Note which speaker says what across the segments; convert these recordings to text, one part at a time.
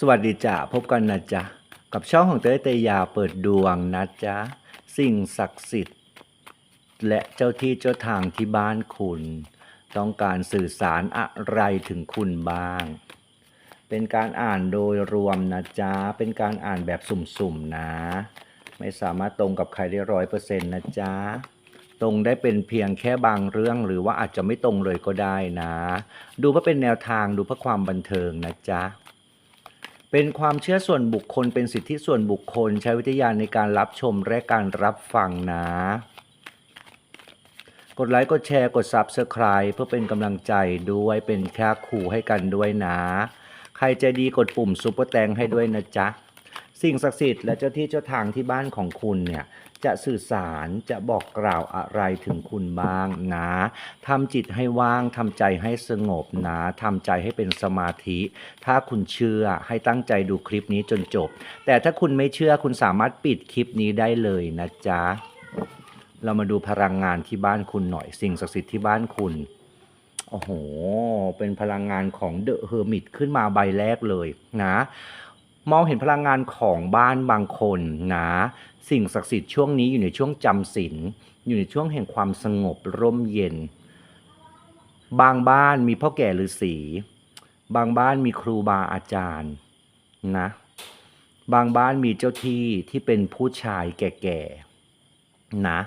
Speaker 1: สวัสดีจ้ะพบกันนะจ๊ะ กับช่องของเต้เตยาเปิดดวงนะจ๊ะ สิ่งศักดิ์สิทธิ์ และเจ้าที่เจ้าทางที่บ้านคุณ ต้องการสื่อสารอะไรถึงคุณบ้าง เป็นการอ่านโดยรวมนะจ๊ะ เป็นการอ่านแบบสุ่มๆนะ ไม่สามารถตรงกับใครได้ร้อยเปอร์เซ็นต์นะจ๊ะตรงได้เป็นเพียงแค่บางเรื่องหรือว่าอาจจะไม่ตรงเลยก็ได้นะ ดูเพื่อเป็นแนวทางดูเพื่อความบันเทิงนะจ๊ะ เป็นความเชื่อส่วนบุคคล เป็นสิทธิส่วนบุคคล ใช้วิทยาในการรับชมและการรับฟังนะ กดไลค์กดแชร์กด Subscribe เพื่อเป็นกำลังใจด้วยเป็นแค่ขู่ให้กันด้วยนะ ใครใจะดีกดปุ่มซุปเปอร์แตงให้ด้วยนะจ๊ะ สิ่งศักดิ์สิทธิ์และเจ้าที่เจ้าทางที่บ้านของคุณเนี่ย จะสื่อสารจะบอกกล่าวอะไรถึงคุณบ้างนะทำจิตให้ว่างทำใจให้สงบนะทำใจให้เป็นสมาธิ ถ้าคุณเชื่อให้ตั้งใจดูคลิปนี้จนจบ แต่ถ้าคุณไม่เชื่อคุณสามารถปิดคลิปนี้ได้เลยนะจ๊ะเรามาดูพลังงานที่บ้านคุณหน่อยสิ่งศักดิ์สิทธิ์ที่บ้านคุณโอ้โห เป็นพลังงานของเดอะเฮอร์มิตขึ้นมาใบแรกเลยนะ มองเห็นพลังงานของบ้านบางคนนะ สิ่งศักดิ์สิทธิ์ช่วงนี้อยู่ในช่วงจำศีลอยู่ในช่วงแห่งความสงบร่มเย็น บางบ้านมีพ่อแก่ฤาษีบางบ้านมีครูบาอาจารย์นะ บางบ้านมีเจ้าที่ที่เป็นผู้ชายแก่ๆนะ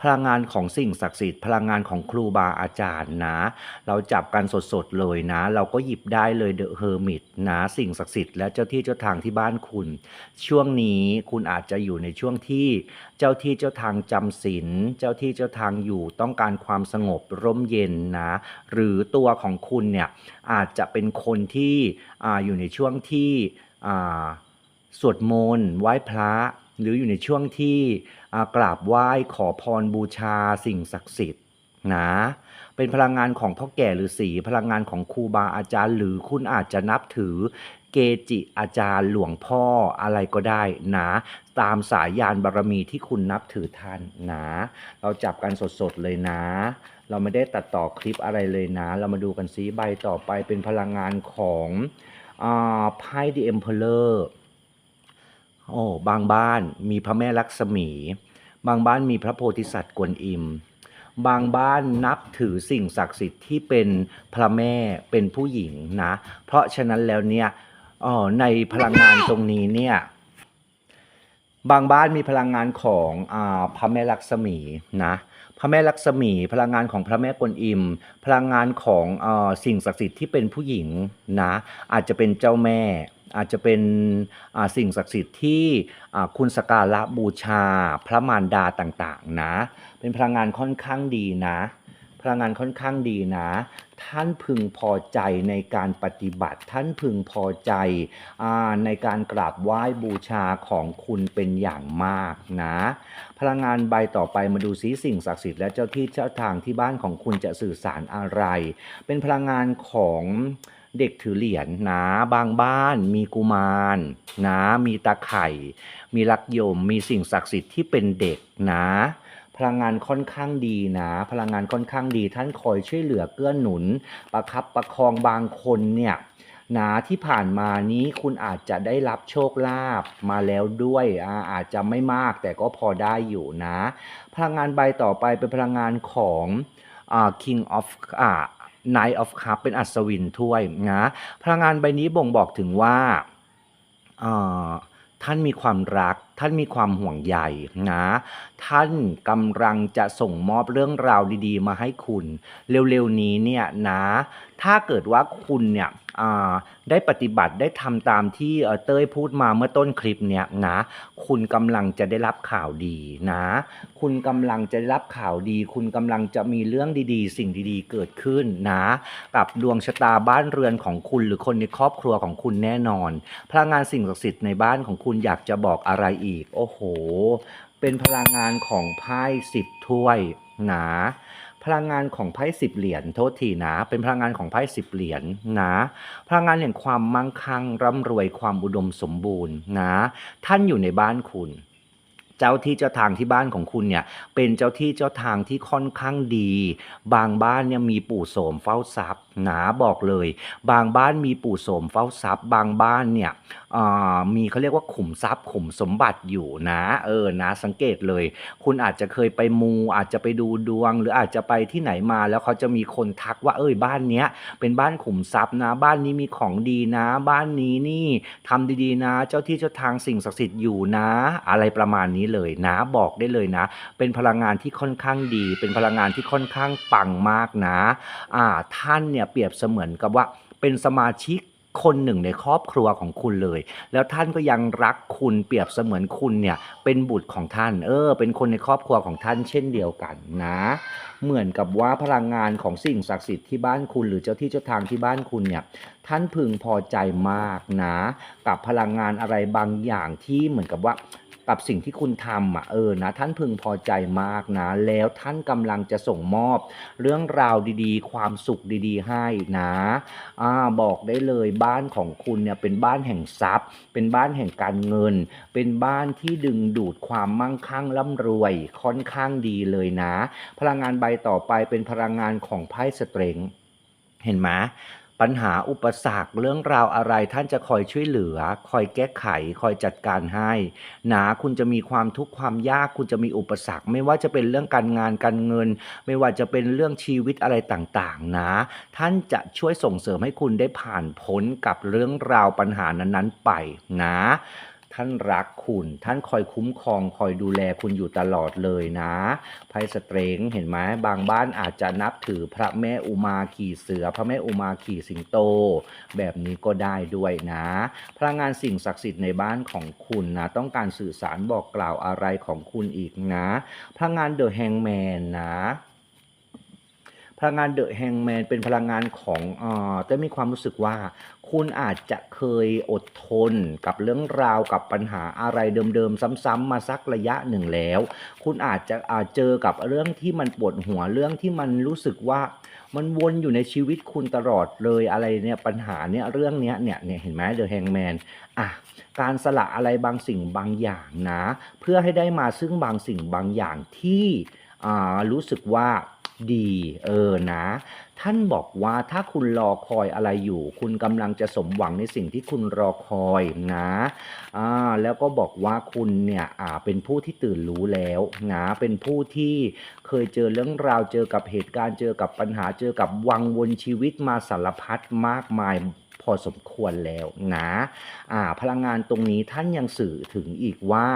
Speaker 1: พลังงานของสิ่งศักดิ์สิทธิ์พลังงานของครูบาอาจารย์นะ เราจับกันสดๆเลยนะ เราก็หยิบได้เลยเดอะเฮอร์มิตนะสิ่งศักดิ์สิทธิ์และเจ้าที่เจ้าทางที่บ้านคุณ ช่วงนี้คุณอาจจะอยู่ในช่วงที่เจ้าที่เจ้าทางจำศีลเจ้าที่เจ้าทางอยู่ต้องการความสงบร่มเย็นนะ หรือตัวของคุณเนี่ยอาจจะเป็นคนที่ออยู่ในช่วงที่สวดมนต์ไหว้พระหรืออยู่ในช่วงที่ กราบไหว้ขอพรบูชาสิ่งศักดิ์สิทธิ์นะเป็นพลังงานของพ่อแก่หรือสีพลังงานของครูบาอาจารย์ หรือคุณอาจจะนับถือเกจิอาจารย์หลวงพ่ออะไรก็ได้นะตามสายยานบารมีที่คุณนับถือท่านนะเราจับกันสดๆเลยนะ เราไม่ได้ตัดต่อคลิปอะไรเลยนะ เรามาดูกันซิใบต่อไปเป็นพลังงานของอาไพ่ The Emperor โอ้บางบ้านมีพระแม่ลักษมี บางบ้านมีพระโพธิสัตว์กวนอิม บางบ้านนับถือสิ่งศักดิ์สิทธิ์ที่เป็นพระแม่เป็นผู้หญิงนะ เพราะฉะนั้นแล้วเนี่ยอ๋อในพลังงานตรงนี้เนี่ยบางบ้านมีพลังงานของอพระแม่ลักษมีนะ พระแม่ลักษมีพลังงานของพระแม่กวนอิม พลังงานของอสิ่งศักดิ์สิทธิ์ที่เป็นผู้หญิงนะอาจจะเป็นเจ้าแม่ อาจจะเป็นสิ่งศักดิ์สิทธิ์ที่คุณสการะบูชา พระมารดาต่างๆนะเป็นพลังงานค่อนข้างดีนะ พลังงานค่อนข้างดีนะ ท่านพึงพอใจในการปฏิบัติ ท่านพึงพอใจอในการกราบไหว้บูชาของคุณเป็นอย่างมากนะ พลังงานใบต่อไปมาดูซิสิ่งศักดิ์สิทธิ์และเจ้าที่เจ้าทางที่บ้านของคุณจะสื่อสารอะไร เป็นพลังงานของเด็กถือเหรียญนะบางบ้าน มีกุมารนะมีตาไข่ มีลักยม มีสิ่งศักดิ์สิทธิ์ที่เป็นเด็กนะ พลังงานค่อนข้างดีนะ พลังงานค่อนข้างดี ท่านคอยช่วยเหลือเกื้อหนุน ประคับประคองบางคนเนี่ยนะที่ผ่านมานี้คุณอาจจะได้รับโชคลาภมาแล้วด้วยอาอาจจะไม่มากแต่ก็พอได้อยู่นะ พลังงานใบต่อไปเป็นพลังงานของอ่า King of อ่า Knight of Cup เป็นอัศวินถ้วยนะพลังงานใบนี้บ่งบอกถึงว่าอ่าท่านมีความรัก ท่านมีความห่วงใยนะ ท่านกำลังจะส่งมอบเรื่องราวดีๆ มาให้คุณ เร็วๆนี้เนี่ยนะ ถ้าเกิดว่าคุณเนี่ยได้ปฏิบัติได้ทำตามที่เอ่อเต้ยพูดมาเมื่อต้นคลิปเนี่ยนะคุณกำลังจะได้รับข่าวดีนะ คุณกำลังจะได้รับข่าวดี คุณกำลังจะมีเรื่องดีๆ สิ่งดีๆ เกิดขึ้นนะ กับดวงชะตาบ้านเรือนของคุณหรือคนในครอบครัวของคุณแน่นอน พลังงานสิ่งศักดิ์สิทธิ์ในบ้านของคุณอยากจะบอกอะไรอีก โอ้โห เป็นพลังงานของไพ่สิบถ้วยนะ พลังงานของไพ่สิบเหรียญโทษทีนะ เป็นพลังงานของไพ่สิบเหรียญนะ พลังงานแห่งความมั่งคั่งร่ำรวยความอุดมสมบูรณ์นะ ท่านอยู่ในบ้านคุณเจ้าที่เจ้าทางที่บ้านของคุณเนี่ยเป็นเจ้าที่เจ้าทางที่ค่อนข้างดี บางบ้านเนี่ยมีปู่โสมเฝ้าทรัพย์หนาบอกเลย บางบ้านมีปู่โสมเฝ้าทรัพย์ บางบ้านเนี่ย มีเขาเรียกว่าขุมทรัพย์ขุมสมบัติอยู่นะเออนะสังเกตเลย คุณอาจจะเคยไปมูอาจจะไปดูดวง หรืออาจจะไปที่ไหนมาแล้วเขาจะมีคนทักว่าเอ้ยบ้านเนี้ยเป็นบ้านขุมทรัพย์นะ บ้านนี้มีของดีนะ บ้านนี้นี่ทำดีๆนะ เจ้าที่เจ้าทางสิ่งศักดิ์สิทธิ์อยู่นะ อะไรประมาณนี้เลยนะบอกได้เลยนะ เป็นพลังงานที่ค่อนข้างดี เป็นพลังงานที่ค่อนข้างปังมากนะอ่าท่านเนี่ยเปรียบเสมือนกับว่าเป็นสมาชิก คนหนึ่งในครอบครัวของคุณเลย แล้วท่านก็ยังรักคุณเปรียบเสมือนคุณเนี่ยเป็นบุตรของท่าน เออ เป็นคนในครอบครัวของท่านเช่นเดียวกันนะ เหมือนกับว่าพลังงานของสิ่งศักดิ์สิทธิ์ที่บ้านคุณ หรือเจ้าที่เจ้าทางที่บ้านคุณเนี่ยท่านพึงพอใจมากนะ กับพลังงานอะไรบางอย่างที่เหมือนกับว่า กับสิ่งที่คุณทำอะเออนะท่านพึงพอใจมากนะ แล้วท่านกำลังจะส่งมอบ เรื่องราวดีๆ ความสุขดีๆ ให้นะอ่าบอกได้เลยบ้านของคุณเนี่ยเป็นบ้านแห่งทรัพย์ เป็นบ้านแห่งการเงิน เป็นบ้านที่ดึงดูดความมั่งคั่งร่ำรวยค่อนข้างดีเลยนะ พลังงานใบต่อไปเป็นพลังงานของไพ่สเตรงเห็นไหม ปัญหาอุปสรรคเรื่องราวอะไรท่านจะคอยช่วยเหลือ คอยแก้ไข คอยจัดการให้นะคุณจะมีความทุกข์ความยากคุณจะมีอุปสรรค ไม่ว่าจะเป็นเรื่องการงานการเงิน ไม่ว่าจะเป็นเรื่องชีวิตอะไรต่างๆ นะ ท่านจะช่วยส่งเสริมให้คุณได้ผ่านพ้นกับเรื่องราวปัญหานั้นๆไปนะ ท่านรักคุณ ท่านคอยคุ้มครองคอยดูแลคุณอยู่ตลอดเลยนะไพ่สเตรงเห็นไหมบางบ้านอาจจะนับถือพระแม่อุมาขี่เสือ พระแม่อุมาขี่สิงโต แบบนี้ก็ได้ด้วยนะ พลังงานสิ่งศักดิ์สิทธิ์ในบ้านของคุณนะ ต้องการสื่อสารบอกกล่าวอะไรของคุณอีกนะพลังงานเดอะแฮงแมนนะ พลังงานเดอะแฮงแมนเป็นพลังงานของเอ่อแต่มีความรู้สึกว่า คุณอาจจะเคยอดทนกับเรื่องราวกับปัญหาอะไรเดิมๆ ซ้ำๆมาสักระยะหนึ่งแล้ว คุณอาจจะอาจเจอกับเรื่องที่มันปวดหัวเรื่องที่มันรู้สึกว่ามันวนอยู่ในชีวิตคุณตลอดเลยอะไรเนี่ยปัญหาเนี่ยเรื่องเนี้ยเนี่ยเนี่ยเห็นไหมเดอะแฮงแมนอะการสละอะไรบางสิ่งบางอย่างนะ เพื่อให้ได้มาซึ่งบางสิ่งบางอย่างที่อ่ารู้สึกว่า ดี เออนะ ท่านบอกว่าถ้าคุณรอคอยอะไรอยู่ คุณกำลังจะสมหวังในสิ่งที่คุณรอคอยนะอ่าแล้วก็บอกว่าคุณเนี่ยอ่าเป็นผู้ที่ตื่นรู้แล้วนะเป็นผู้ที่เคยเจอเรื่องราวเจอกับเหตุการณ์เจอกับปัญหาเจอกับวังวนชีวิตมาสารพัดมากมายพอสมควรแล้วนะอ่าพลังงานตรงนี้ท่านยังสื่อถึงอีกว่า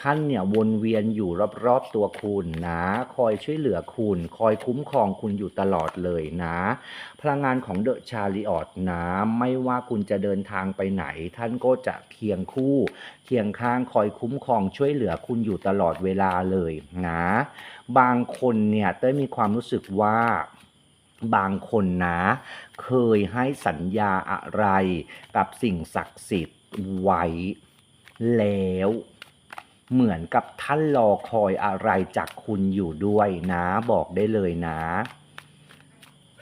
Speaker 1: ท่านเนี่ยวนเวียนอยู่รอบๆตัวคุณนะ คอยช่วยเหลือคุณ คอยคุ้มครองคุณอยู่ตลอดเลยนะ พลังงานของเดอะชาริออตนะ ไม่ว่าคุณจะเดินทางไปไหน ท่านก็จะเคียงคู่ เคียงข้างคอยคุ้มครองช่วยเหลือคุณอยู่ตลอดเวลาเลยนะ บางคนเนี่ยเต้ยมีความรู้สึกว่าบางคนนะ เคยให้สัญญาอะไรกับสิ่งศักดิ์สิทธิ์ไว้แล้ว เหมือนกับท่านรอคอยอะไรจากคุณอยู่ด้วยนะบอกได้เลยนะ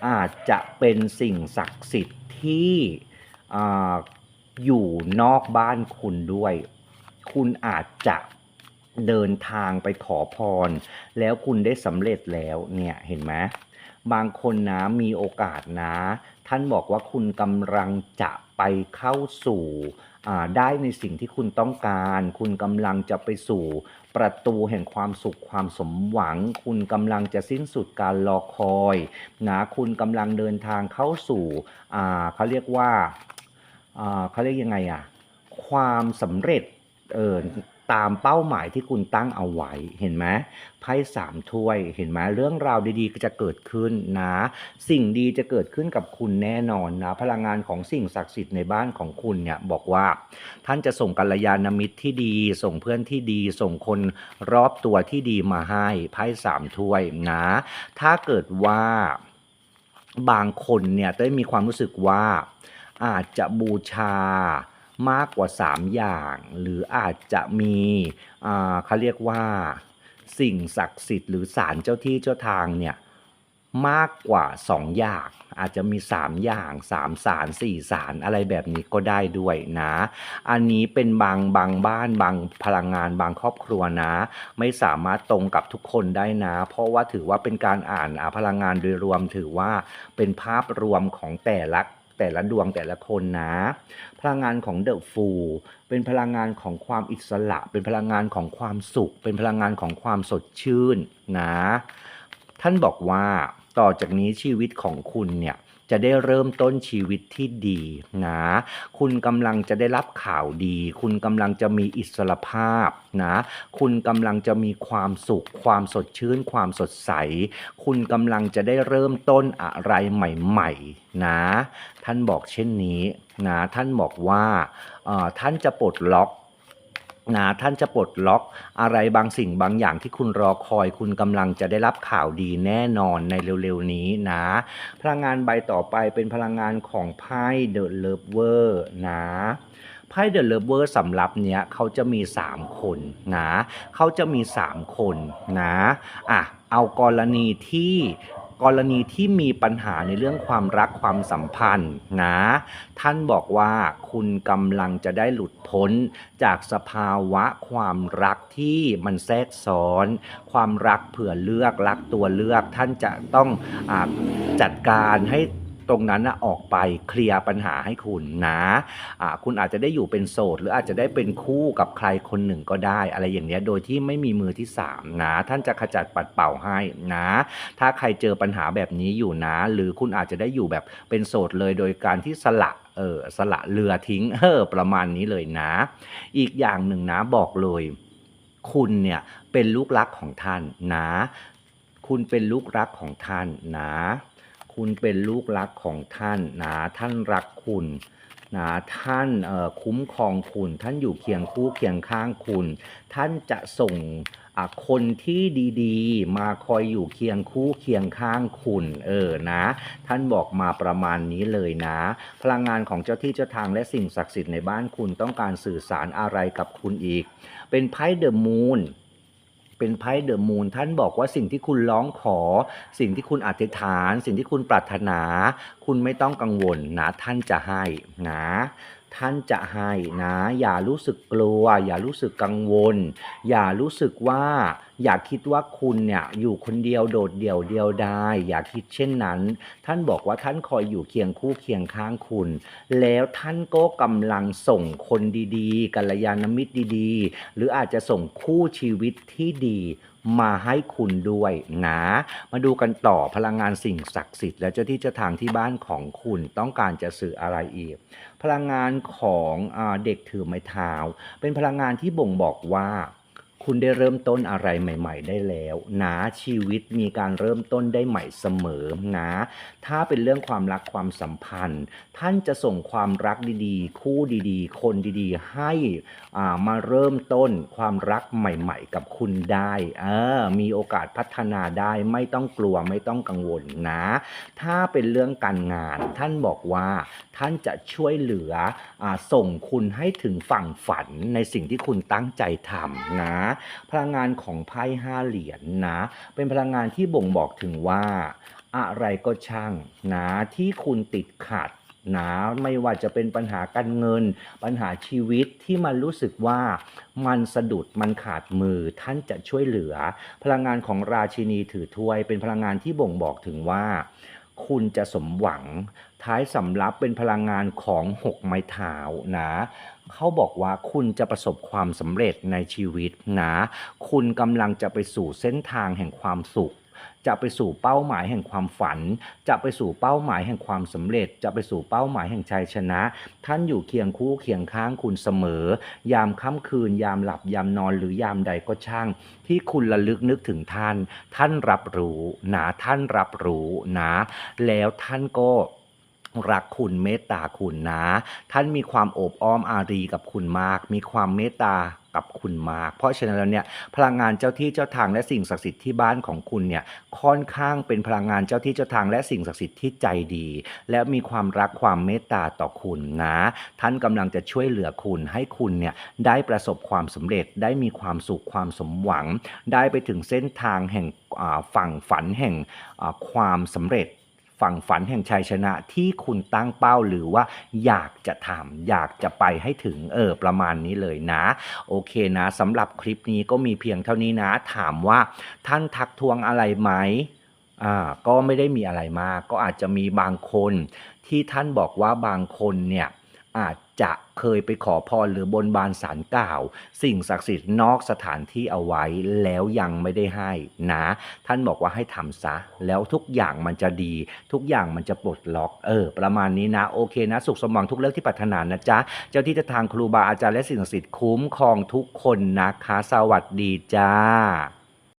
Speaker 1: อาจจะเป็นสิ่งศักดิ์สิทธิ์ที่ออยู่นอกบ้านคุณด้วย คุณอาจจะเดินทางไปขอพร แล้วคุณได้สำเร็จแล้วเนี่ยเห็นไหมบางคนนะมีโอกาสนะ ท่านบอกว่าคุณกำลังจะ ไปเข้าสู่ได้ในสิ่งที่คุณต้องการ คุณกำลังจะไปสู่ประตูแห่งความสุขความสมหวัง คุณกำลังจะสิ้นสุดการรอคอยนะคุณกำลังเดินทางเข้าสู่เขาเรียกว่าอ่าเขาเรียกยังไงอะความสำเร็จเออ ตามเป้าหมายที่คุณตั้งเอาไว้ เห็นไหมไพ่สามถ้วย เห็นไหมเรื่องราวดีๆ ก็จะเกิดขึ้นนะ สิ่งดีจะเกิดขึ้นกับคุณแน่นอนนะ พลังงานของสิ่งศักดิ์สิทธิ์ในบ้านของคุณเนี่ยบอกว่า ท่านจะส่งกัลยาณมิตรที่ดี ส่งเพื่อนที่ดี ส่งคนรอบตัวที่ดีมาให้ไพ่สามถ้วยนะ ถ้าเกิดว่าบางคนเนี่ยได้มีความรู้สึกว่าอาจจะบูชา มากกว่า 3 อย่าง หรืออาจจะมีเขาเรียกว่าสิ่งศักดิ์สิทธิ์หรือศาลเจ้าที่เจ้าทางเนี่ยมากกว่า 2 อย่าง อาจจะมี 3 อย่าง 3 สาร 4 สารอะไรแบบนี้ก็ได้ด้วยนะ อันนี้เป็นบางบางบ้านบางพลังงานบางครอบครัวนะ ไม่สามารถตรงกับทุกคนได้นะ เพราะว่าถือว่าเป็นการอ่านพลังงานโดยรวมถือว่าเป็นภาพรวมของแต่ละ แต่ละดวงแต่ละคนนะ พลังงานของเดอะฟูเป็นพลังงานของความอิสระ เป็นพลังงานของความสุข เป็นพลังงานของความสดชื่นนะ ท่านบอกว่าต่อจากนี้ชีวิตของคุณเนี่ย จะได้เริ่มต้นชีวิตที่ดีนะคุณกำลังจะได้รับข่าวดี คุณกำลังจะมีอิสรภาพนะคุณกำลังจะมีความสุข ความสดชื่น ความสดใส คุณกำลังจะได้เริ่มต้นอะไรใหม่ ๆ นะ ท่านบอกเช่นนี้นะท่านบอกว่าท่านจะปลดล็อก นะท่านจะปลดล็อกอะไรบางสิ่งบางอย่างที่คุณรอคอยคุณกำลังจะได้รับข่าวดีแน่นอนในเร็วๆนี้นะ พลังงานใบต่อไปเป็นพลังงานของไพ่เดอะเลเวอร์นะไพ่เดอะเลเวอร์สำหรับเนี้ยเขาจะมี 3 คนนะเขาจะมี 3 คนนะอะเอากรณีที่ กรณีที่มีปัญหาในเรื่องความรักความสัมพันธ์นะ ท่านบอกว่าคุณกำลังจะได้หลุดพ้นจากสภาวะความรักที่มันแทรกซ้อน ความรักเผื่อเลือกรักตัวเลือก ท่านจะต้องอจัดการให้ ตรงนั้นนะออกไปเคลียร์ปัญหาให้คุณนะอ่าคุณอาจจะได้อยู่เป็นโสด หรืออาจจะได้เป็นคู่กับใครคนหนึ่งก็ได้ อะไรอย่างเนี้ยโดยที่ไม่มีมือที่สามนะท่านจะขจัดปัดเป่าให้นะ ถ้าใครเจอปัญหาแบบนี้อยู่นะ หรือคุณอาจจะได้อยู่แบบเป็นโสดเลยโดยการที่สละเออสละเรือทิ้งเออประมาณนี้เลยนะ อีกอย่างหนึ่งนะบอกเลย คุณเนี่ยเป็นลูกรักของท่านนะ คุณเป็นลูกรักของท่านนะ คุณเป็นลูกรักของท่านนะท่านรักคุณนะท่านคุ้มครองคุณ ท่านอยู่เคียงคู่เคียงข้างคุณ ท่านจะส่งคนที่ดีๆ มาคอยอยู่เคียงคู่เคียงข้างคุณ เออนะ ท่านบอกมาประมาณนี้เลยนะ พลังงานของเจ้าที่เจ้าทางและสิ่งศักดิ์สิทธิ์ในบ้านคุณต้องการสื่อสารอะไรกับคุณอีก เป็นไพ่เดอะมูน เป็นไพ่เดอะมูนท่านบอกว่าสิ่งที่คุณร้องขอ สิ่งที่คุณอธิษฐาน สิ่งที่คุณปรารถนา คุณไม่ต้องกังวลนะท่านจะให้นะ ท่านจะให้นะ อย่ารู้สึกกลัว อย่ารู้สึกกังวล อย่ารู้สึกว่า อย่าคิดว่าคุณเนี่ยอยู่คนเดียวโดดเดี่ยวเดียวดายอย่าคิดเช่นนั้น ท่านบอกว่าท่านคอยอยู่เคียงคู่เคียงข้างคุณ แล้วท่านก็กำลังส่งคนดีๆกัลยาณมิตรดีๆ หรืออาจจะส่งคู่ชีวิตที่ดีมาให้คุณด้วยนะ มาดูกันต่อพลังงานสิ่งศักดิ์สิทธิ์และเจ้าที่เจ้าทางที่บ้านของคุณต้องการจะสื่ออะไรอีก พลังงานของอเด็กถือไม้เท้า เป็นพลังงานที่บ่งบอกว่า คุณได้เริ่มต้นอะไรใหม่ ๆ ได้แล้วนะชีวิตมีการเริ่มต้นได้ใหม่เสมอนะถ้าเป็นเรื่องความรักความสัมพันธ์ ท่านจะส่งความรักดีๆ คู่ดีๆ คนดีๆ ให้อ่ามาเริ่มต้นความรักใหม่ ๆ กับคุณได้เออมีโอกาสพัฒนาได้ไม่ต้องกลัวไม่ต้องกังวลนะ ถ้าเป็นเรื่องการงาน ท่านบอกว่าท่านจะช่วยเหลืออาส่งคุณให้ถึงฝั่งฝันในสิ่งที่คุณตั้งใจทำนะพลังงานของไพ่ห้าเหรียญนะ เป็นพลังงานที่บ่งบอกถึงว่า อะไรก็ช่างนะที่คุณติดขัดนะไม่ว่าจะเป็นปัญหาการเงิน ปัญหาชีวิตที่มันรู้สึกว่ามันสะดุดมันขาดมือท่านจะช่วยเหลือ พลังงานของราชินีถือถ้วย เป็นพลังงานที่บ่งบอกถึงว่า คุณจะสมหวัง ท้ายสำรับเป็นพลังงานของหกไม้เท้านะเขาบอกว่าคุณจะประสบความสำเร็จในชีวิตนะคุณกำลังจะไปสู่เส้นทางแห่งความสุขจะไปสู่เป้าหมายแห่งความฝัน จะไปสู่เป้าหมายแห่งความสำเร็จ จะไปสู่เป้าหมายแห่งชัยชนะ ท่านอยู่เคียงคู่เคียงข้างคุณเสมอ ยามค่ำคืน ยามหลับยามนอนหรือยามใดก็ช่าง ที่คุณระลึกนึกถึงท่าน ท่านรับรู้นะท่านรับรู้นะ แล้วท่านก็ รักคุณเมตตาคุณนะ ท่านมีความโอบอ้อมอารีกับคุณมาก มีความเมตตากับคุณมาก เพราะฉะนั้นแล้วเนี่ยพลังงานเจ้าที่เจ้าทางและสิ่งศักดิ์สิทธิ์ที่บ้านของคุณเนี่ยค่อนข้างเป็นพลังงานเจ้าที่เจ้าทางและสิ่งศักดิ์สิทธิ์ที่ใจดี และมีความรักความเมตตาต่อคุณนะ ท่านกำลังจะช่วยเหลือคุณให้คุณเนี่ยได้ประสบความสำเร็จได้มีความสุขความสมหวัง ได้ไปถึงเส้นทางแห่งฝั่งฝันแห่งความสำเร็จ ฝั่งฝันแห่งชัยชนะที่คุณตั้งเป้าหรือว่าอยากจะทำอยากจะไปให้ถึงเออประมาณนี้เลยนะ โอเคนะสำหรับคลิปนี้ก็มีเพียงเท่านี้นะ ถามว่าท่านทักทวงอะไรไหมอ่าก็ไม่ได้มีอะไรมาก ก็อาจจะมีบางคนที่ท่านบอกว่าบางคนเนี่ยอาจ จะเคยไปขอพรหรือบนบานสารกล่าว สิ่งศักดิ์สิทธิ์นอกสถานที่เอาไว้แล้วยังไม่ได้ให้นะ ท่านบอกว่าให้ทำซะ แล้วทุกอย่างมันจะดี ทุกอย่างมันจะปลดล็อกเออ ประมาณนี้นะ โอเคนะ สุขสมหวังทุกเรื่องที่ปรารถนานะจ๊ะ เจ้าที่เจะทางครูบาอาจารย์และสิ่งศักดิ์สิทธิ์คุ้มครองทุกคนนะคะ สวัสดีจ้า